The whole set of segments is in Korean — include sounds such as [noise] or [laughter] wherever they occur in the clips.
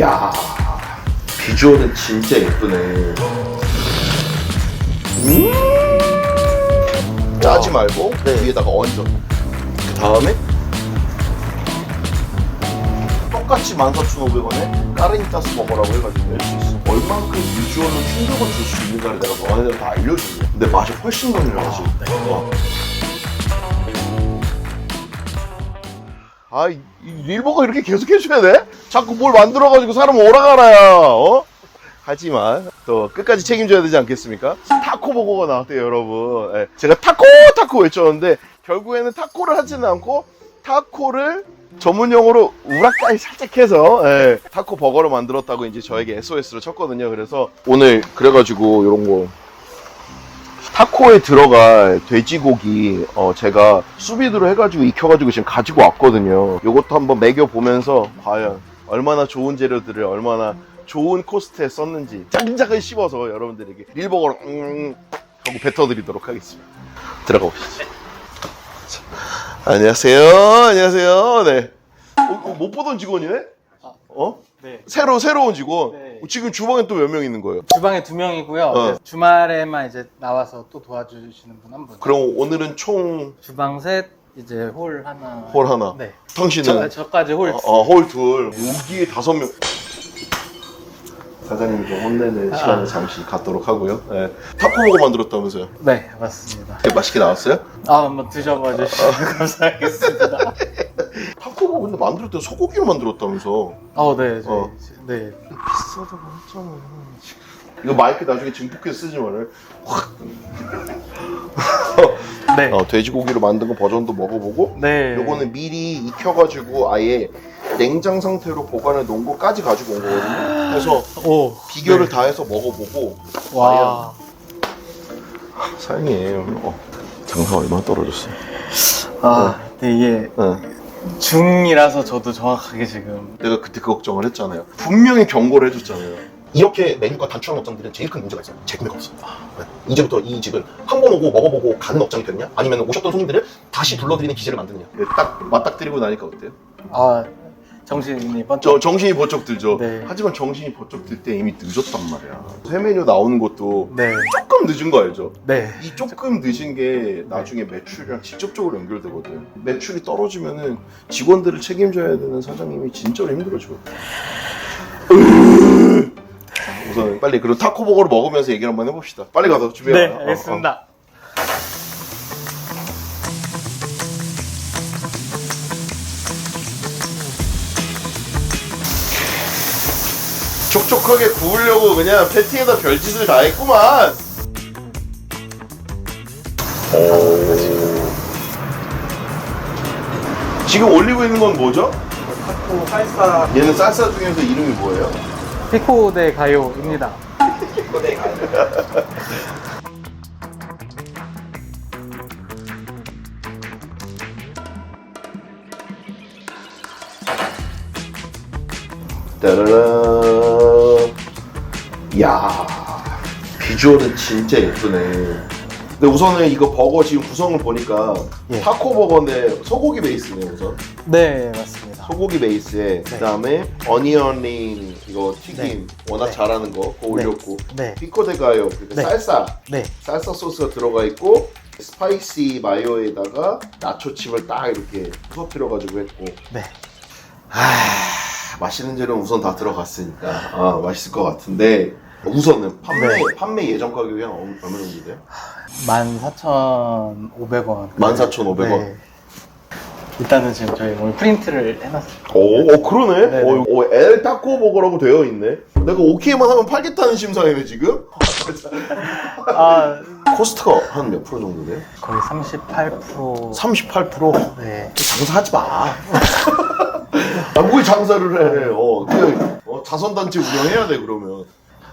야 비주얼은 진짜 예쁘네. 음 짜지 말고 위에다가 얹어. 그 다음에 똑같이 14,500원에 까르니타스 먹으라고 해가지고 낼 수 있어. 얼만큼 비주얼로 충격을 줄 수 있는가를 내가 너한테 다 알려줄게. 근데 맛이 훨씬 더 늘어나지. 어. 아, 릴버가 이렇게 계속 해줘야 돼? 자꾸 뭘 만들어가지고 사람 오라가라야, 어? 하지만 또 끝까지 책임져야 되지 않겠습니까? 타코버거가 나왔대요, 여러분. 예, 제가 타코 타코 외쳤는데 결국에는 타코를 하지는 않고 타코를 전문 용어로 우라카이 살짝 해서 예, 타코 버거를 만들었다고 이제 저에게 SOS를 쳤거든요. 그래서 오늘 그래가지고 이런 거 타코에 들어갈 돼지고기 어, 제가 수비드로 해가지고 익혀가지고 지금 가지고 왔거든요. 요것도 한번 먹여보면서 과연 얼마나 좋은 재료들을 얼마나 좋은 코스트에 썼는지 짜근짜근 씹어서 여러분들에게 릴버거로 음 하고 뱉어드리도록 하겠습니다. 들어가 보시죠. 자, 안녕하세요. 안녕하세요. 네. 어, 어, 못 보던 직원이네? 어? 네. 새로 새로운 직원. 네. 어, 지금 주방에 또 몇 명 있는 거예요? 주방에 두 명이고요. 어. 네, 주말에만 이제 나와서 또 도와주시는 분 한 분. 그럼 오늘은 총홀 주방 셋, 이제 홀 하나. 하나. 네. 당신은 저, 저까지 홀. 어, 어, 홀 둘. 여기에 다섯 명. 사장님 좀 혼내는 시간을 잠시 갖도록 하고요. 네. 타코버거 만들었다면서요? 네, 맞습니다. 되게 맛있게 나왔어요? 아, 한번 드셔봐 주시면 [laughs] 감사하겠습니다. [laughs] 타코버거 근데 만들 때 소고기로 만들었다면서? 어, 네. 저희, 어. 네. 비싸다고 했잖아. 이거 마이크 나중에 증폭해서 쓰지 말아요. [laughs] 네. 어, 돼지고기로 만든 거 버전도 먹어보고 네. 요거는 미리 익혀가지고 아예 냉장 상태로 보관해 놓은 거까지 가지고 온 거거든요. 그래서 오. 비교를 다 해서 먹어보고 와. 사양이에요. 어, 장사 얼마 떨어졌어? 아, 네, 이게 어. 중이라서 저도 정확하게 지금. 내가 그때 그 걱정을 했잖아요. 분명히 경고를 해줬잖아요. 이렇게 메뉴가 단출한 업장들은 제일 큰 문제가 있어요. 재구매가 없습니다. 네. 이제부터 이 집은 한 번 오고 먹어보고 가는 업장이 되느냐? 아니면 오셨던 손님들을 다시 불러들이는 기세를 만드느냐? 네, 딱 맞닥뜨리고 나니까 어때요? 아, 정신이 번쩍. 저 정신이 번쩍 들죠. 네. 하지만 정신이 번쩍 들 때 이미 늦었단 말이야. 새 메뉴 나오는 것도 네. 조금 늦은 거 알죠? 네. 이 조금 늦은 게 나중에 매출이랑 직접적으로 연결되거든. 매출이 떨어지면은 직원들을 책임져야 되는 사장님이 진짜로 힘들어지거든. 자, 우선 빨리 그리고 타코버거를 먹으면서 얘기를 한번 해봅시다. 빨리 가서 준비해. 네, 알겠습니다. 촉촉하게 구우려고 그냥 패티에다 별짓을 다 했구만. 지금 올리고 있는 건 뭐죠? 타코 살사 얘는 쌀쌀 중에서 이름이 뭐예요? 피코데 가요입니다. 따라라. 야 비주얼은 진짜 예쁘네. 근데 우선은 이거 버거 지금 구성을 보니까 예. 타코 버거인데 소고기 베이스네 우선. 네, 맞습니다. 소고기 베이스에 그다음에 어니언 링 이거 튀김 네. 워낙 네. 잘하는 거 그거 올렸고 네. 피코데가요 그러니까 네. 쌀쌀 네. 쌀쌀 소스가 들어가 있고 스파이시 마요에다가 나초 칩을 딱 이렇게 터뜨려 가지고 했고 네. 아 맛있는 재료는 우선 다 들어갔으니까 아 맛있을 것 같은데 우선은 판매 네. 판매 예전 가격이 한 얼- 얼마 정도 돼요? 14,500원. 14,500원. 일단은 지금 저희 오늘 프린트를 해놨어요. 오, 어, 그러네. 네, 어, 어, 엘 타코 버거라고 되어 있네. 내가 오케이만 하면 팔겠다는 심사이네 지금. [laughs] 아, 코스트가 한 몇 프로 정도 돼요? 거의 38%. 38%? 네. 장사하지 마. [laughs] 아, 뭐 장사를 해. 어, 그냥 어, 자선단체 운영해야 돼, 그러면.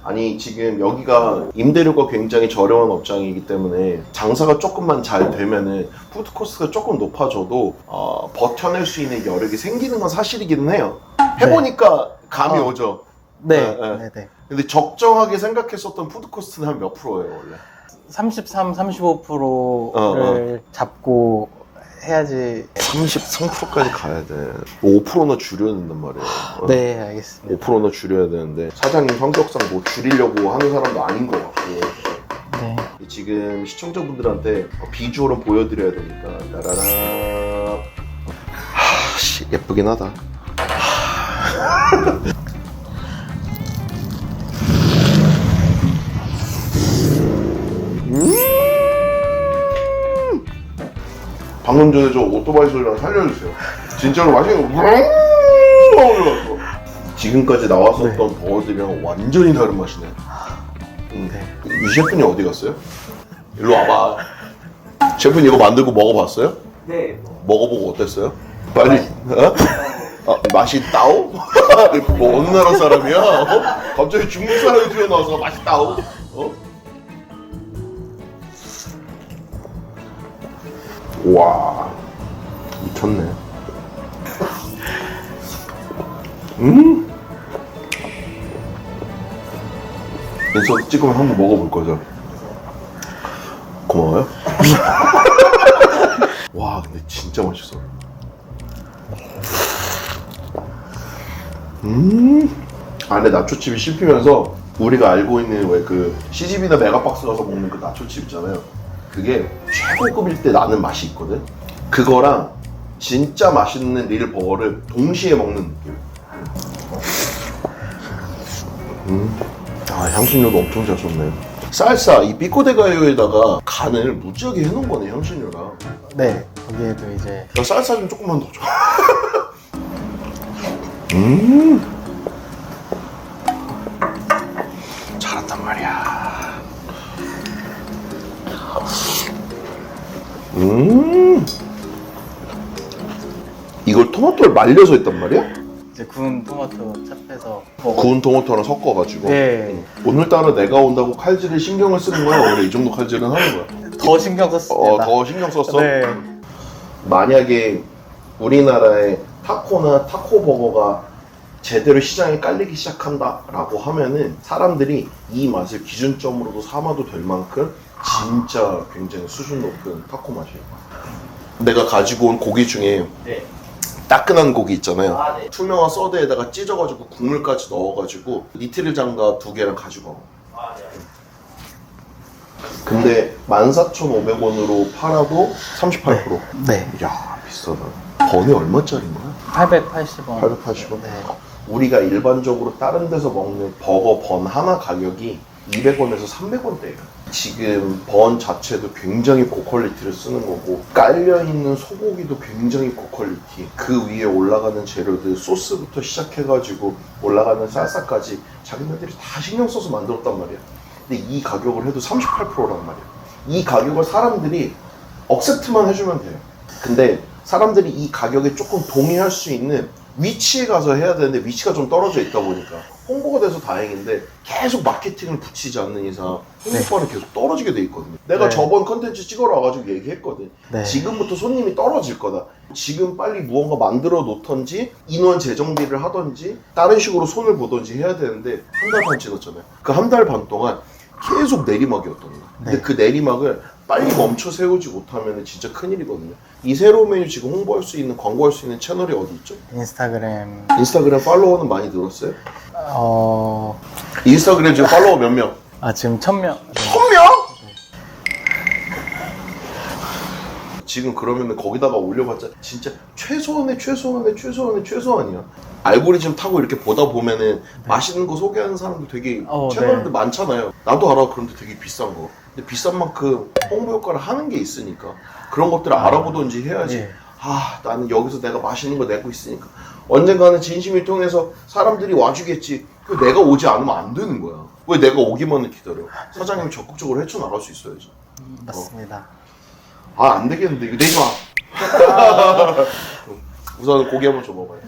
아니, 지금 여기가 임대료가 굉장히 저렴한 업장이기 때문에 장사가 조금만 잘 되면은 푸드 코스트가 조금 높아져도 어, 버텨낼 수 있는 여력이 생기는 건 사실이기는 해요. 해보니까 감이 어. 오죠. 네. 네, 네. 네. 네. 근데 적정하게 생각했었던 푸드 코스트는 한 몇 프로예요, 원래? 33, 35%를 잡고 해야지 33%까지 가야 돼. 5%나 줄여야 된단 말이야. 어? 네 알겠습니다 5%나 줄여야 되는데 사장님 성격상 뭐 줄이려고 하는 사람도 아닌 것 같고 네 지금 시청자분들한테 비주얼은 보여드려야 되니까 따라라 하씨 예쁘긴 하다 음! 방금 전에 저 오토바이 소리랑 살려주세요 진짜로 맛있는 거 올라갔어 지금까지 나왔었던 버거들이랑 완전히 다른 맛이네 음. 네. 유 셰프님 어디 갔어요? 일로 와봐. 셰프님 이거 만들고 먹어봤어요? 네. 먹어보고 어땠어요? 빨리. 어? 아, 맛있다오? [laughs] 뭐 어느 나라 사람이야? 어? 갑자기 중국 사람이 튀어나와서 맛있다오? 와 미쳤네. 음. 인서 찍으면 한 번 먹어볼 거죠. 고마워요. [laughs] 와, 근데 진짜 맛있어. 음. 안에 나초칩이 씹히면서 우리가 알고 있는 왜그 CGV나 메가박스 가서 먹는 그 나초칩 있잖아요. 그게 최고급일 때 나는 맛이 있거든. 그거랑 진짜 맛있는 릴 버거를 동시에 먹는 느낌. 아 향신료도 엄청 잘 썼네. 쌀사 이 삐꼬데가요에다가 간을 무지하게 해놓은 거네 향신료랑. 네 거기에도 이제 나 쌀사 좀 조금만 더 줘. [laughs] 음. 음. 이걸 토마토를 말려서 했단 말이야? 이제 구운 토마토 찹해서 먹어 구운 토마토랑 섞어가지고. 네. 오늘따라 내가 온다고 칼질에 신경을 쓰는 거야? 원래 이 정도 칼질은 하는 거야? 더 신경 어, 썼습니다 더 신경 썼어? 네 만약에 우리나라에 타코나 타코 버거가 제대로 시장에 깔리기 시작한다라고 하면은 사람들이 이 맛을 기준점으로도 삼아도 될 만큼 진짜 굉장히 수준 높은 타코 맛이에요. 내가 가지고 온 고기 중에 네. 따끈한 고기 있잖아요. 아, 네. 투명한 서드에다가 찢어가지고 국물까지 넣어가지고 니트릴 장갑 두 개랑 가지고 와. 아, 네. 근데 14,500원으로 팔아도 38%. 네 이야 비싸다. 번에 얼마짜리인 거야? 880원 880원? 네. 우리가 일반적으로 다른 데서 먹는 버거 번 하나 가격이 200원에서 300원대예요. 지금 번 자체도 굉장히 고퀄리티를 쓰는 거고 깔려있는 소고기도 굉장히 고퀄리티 그 위에 올라가는 재료들 소스부터 시작해가지고 올라가는 쌀쌀까지 자기네들이 다 신경 써서 만들었단 말이야. 근데 이 가격을 해도 38%란 말이야. 이 가격을 사람들이 억셉트만 해주면 돼요. 근데 사람들이 이 가격에 조금 동의할 수 있는 위치에 가서 해야 되는데 위치가 좀 떨어져 있다 보니까 홍보가 돼서 다행인데 계속 마케팅을 붙이지 않는 이상 홍보가는 계속 떨어지게 돼 있거든요. 내가 네. 저번 컨텐츠 찍으러 와가지고 얘기했거든. 네. 지금부터 손님이 떨어질 거다. 지금 빨리 무언가 만들어 놓던지 인원 재정비를 하던지 다른 식으로 손을 보던지 해야 되는데 한 달 반 지났잖아요. 그 한 달 반 동안 계속 내리막이었던 거야. 근데 네. 그 내리막을 빨리 멈춰 세우지 못하면 진짜 큰일이거든요. 이 새로운 메뉴 지금 홍보할 수 있는 광고할 수 있는 채널이 어디 있죠? 인스타그램 인스타그램 팔로워는 많이 늘었어요? 어... 인스타그램 지금 팔로워 몇 명? 아 지금 1000명 천 명? 지금 그러면은 거기다가 올려봤자 진짜 최소한의 최소한의 최소한의 최소한이야. 알고리즘 타고 이렇게 보다 보면은 맛있는 거 소개하는 사람도 되게 네. 어, 채널들 네. 많잖아요. 나도 알아. 그런데 되게 비싼 거. 근데 비싼 만큼 홍보 효과를 하는 게 있으니까 그런 것들을 알아보든지 해야지. 예. 아 나는 여기서 내가 맛있는 거 내고 있으니까 언젠가는 진심을 통해서 사람들이 와주겠지. 그 내가 오지 않으면 안 되는 거야. 왜 내가 오기만을 기다려? 사장님이 적극적으로 헤쳐나갈 수 있어야지. 맞습니다 아 안 되겠는데 이거 내지 마. [laughs] [laughs] 우선 고기 한번 줘봐봐요.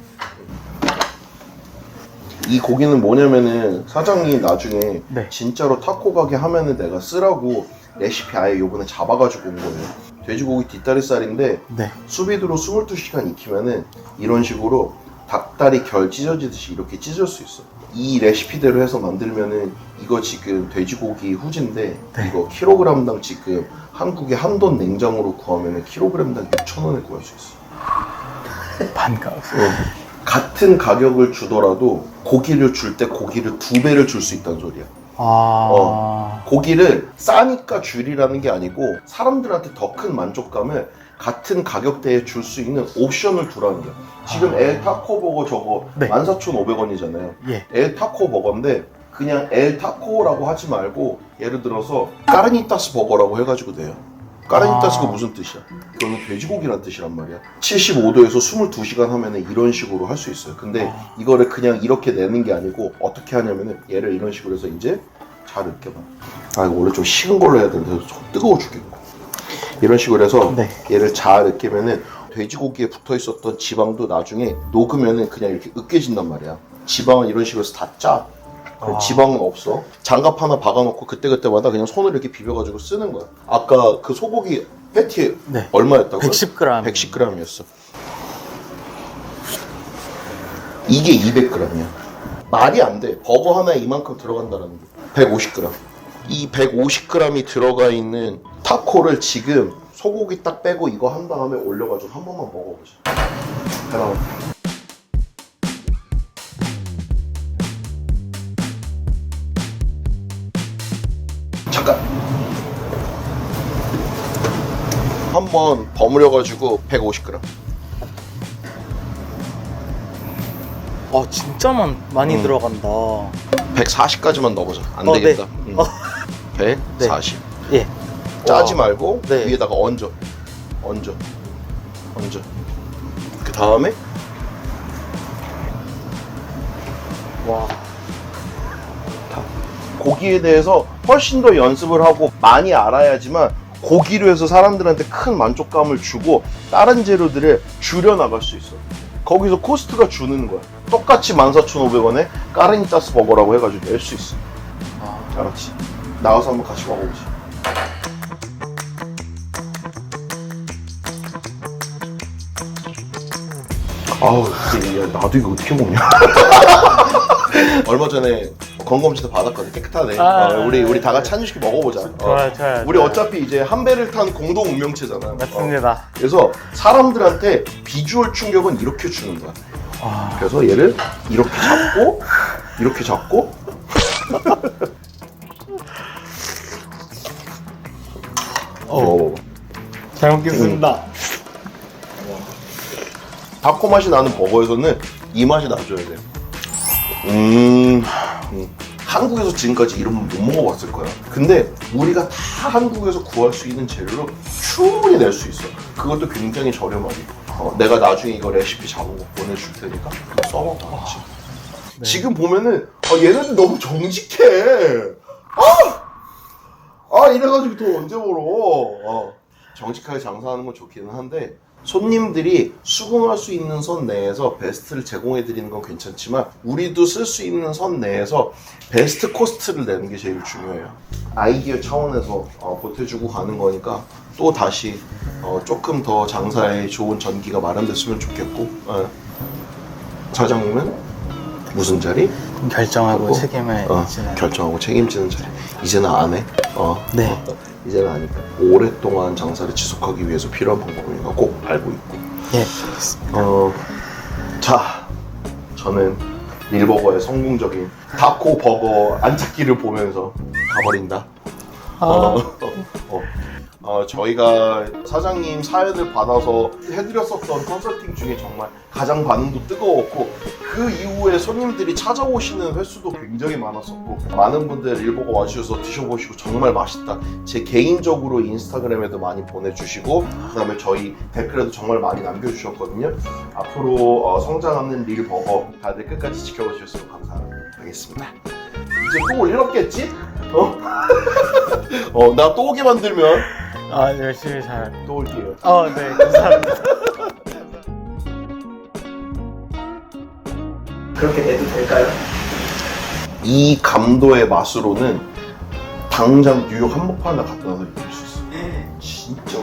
이 고기는 뭐냐면은 사장이 나중에 네. 진짜로 타코 가게 하면은 내가 쓰라고 레시피 아예 요번에 잡아가지고 온 거예요. 돼지고기 뒷다리살인데 네 수비드로 22시간 익히면은 이런 식으로 닭다리 결 찢어지듯이 이렇게 찢을 수 있어. 이 레시피대로 해서 만들면은 이거 지금 돼지고기 후진데 네. 이거 킬로그램당 지금 한국의 한돈 냉장으로 구하면은 킬로그램당 6천 원에 구할 수 있어. 반값. 같은 가격을 주더라도 고기를 줄 때 고기를 두 배를 줄 수 있다는 소리야. 아. 어. 고기를 싸니까 줄이라는 게 아니고 사람들한테 더 큰 만족감을 같은 가격대에 줄 수 있는 옵션을 두라는 거야. 지금 아. 엘 타코 버거 저거 네. 14,500원이잖아요. 예. 엘 타코 버거인데 그냥 엘 타코라고 하지 말고 예를 들어서 까르니타스 버거라고 해가지고 돼요. 까르니타스가 아. 무슨 뜻이야? 이거는 돼지고기란 뜻이란 말이야. 75도에서 22시간 하면은 이런 식으로 할 수 있어요. 근데 아. 이거를 그냥 이렇게 내는 게 아니고 어떻게 하냐면은 얘를 이런 식으로 해서 이제 잘 으깨봐. 아 이거 원래 좀 식은 걸로 해야 되는데 좀 뜨거워 죽겠고. 이런 식으로 해서 네. 얘를 잘 으깨면은 돼지고기에 붙어 있었던 지방도 나중에 녹으면은 그냥 이렇게 으깨진단 말이야. 지방은 이런 식으로 해서 다 짜. 그럼 아. 지방은 없어. 장갑 하나 박아놓고 그때그때마다 그냥 손으로 이렇게 비벼가지고 쓰는 거야. 아까 그 소고기 패티 네. 얼마였다고요? 110g. 110g이었어. 이게 200g이야. 말이 안 돼. 버거 하나에 이만큼 들어간다는 게. 150g. 이 150g이 들어가 있는 타코를 지금 소고기 딱 빼고 이거 한 다음에 올려가지고 한 번만 먹어보자. 하나. 한번 버무려가지고 150g. 아, 진짜 많, 많이 음. 들어간다. 140까지만 넣어보자. 안 어, 되겠다. [laughs] 네. 음. 어. 140. 예. 짜지 와. 말고 네. 위에다가 얹어. 얹어. 얹어. 그 다음에 와. 고기에 대해서 훨씬 더 연습을 하고 많이 알아야지만 고기로 해서 사람들한테 큰 만족감을 주고 다른 재료들을 줄여나갈 수 있어. 거기서 코스트가 주는 거야. 똑같이 14,500원에 까르니타스 버거라고 해가지고 낼 수 있어. 아. 알았지? 나와서 한번 같이 먹어보자. 아우, 야, 나도 이거 어떻게 먹냐? [laughs] 얼마 전에 건강검진도 받았거든. 깨끗하네. 아, 어, 우리 우리 다 같이 한 입씩 먹어보자. 어. 좋아요, 좋아요. 우리 좋아요. 어차피 이제 한 배를 탄 공동 운명체잖아. 어. 맞습니다. 그래서 사람들한테 비주얼 충격은 이렇게 주는 거야. 아. 그래서 얘를 이렇게 잡고 이렇게 잡고 먹어봐. 잘 먹겠습니다. 타코 맛이 나는 버거에서는 이 맛이 나줘야 돼. 음, 음. 한국에서 지금까지 이런 못 먹어봤을 거야. 근데 우리가 다 한국에서 구할 수 있는 재료로 충분히 낼 수 있어. 그것도 굉장히 저렴하게. 어, 내가 나중에 이거 레시피 잡아고 보내줄 테니까 써먹어. 같이. 네. 지금 보면은 아, 얘네들 너무 정직해. 아, 아 이래가지고 돈 언제 벌어? 어. 정직하게 장사하는 건 좋기는 한데 손님들이 수긍할 수 있는 선 내에서 베스트를 제공해 드리는 건 괜찮지만 우리도 쓸 수 있는 선 내에서 베스트 코스트를 내는 게 제일 중요해요. 아이디어 차원에서 어, 보태주고 가는 거니까 또 다시 어, 조금 더 장사에 좋은 전기가 마련됐으면 좋겠고 어. 사장님은 무슨 자리? 결정하고 하고, 책임을 어, 지는. 결정하고 책임지는 자리. 이제는 안 해. 어. 네. 어, 이제는 아니까. 오랫동안 장사를 지속하기 위해서 필요한 방법인 거꼭 알고 있고. 예. 어, 자, 저는 릴버거의 성공적인 타코 버거 안착기를 보면서 가버린다. 아. 어, 어. 어, 저희가 사장님 사연을 받아서 해드렸었던 컨설팅 중에 정말 가장 반응도 뜨거웠고 그 이후에 손님들이 찾아오시는 횟수도 굉장히 많았었고 많은 분들 일보고 와주셔서 드셔보시고 정말 맛있다. 제 개인적으로 인스타그램에도 많이 보내주시고 그 다음에 저희 댓글에도 정말 많이 남겨주셨거든요. 앞으로 어, 성장하는 릴버거 다들 끝까지 지켜봐 주셨으면 감사하겠습니다. 이제 또 올일 없겠지? 어? [laughs] 어, 나 또 오게 만들면 아, 열심히 잘. 또 올게요. 어, 네. 감사합니다. 그렇게 내도 될까요? 이 감도의 맛으로는 당장 뉴욕 한복판에 갖다 놔서 이길 수 있어. 진짜.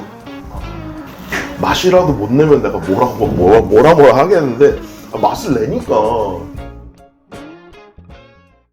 맛이라도 못 내면 내가 뭐라 뭐, 뭐라 뭐라 뭐라 하겠는데 아, 맛을 내니까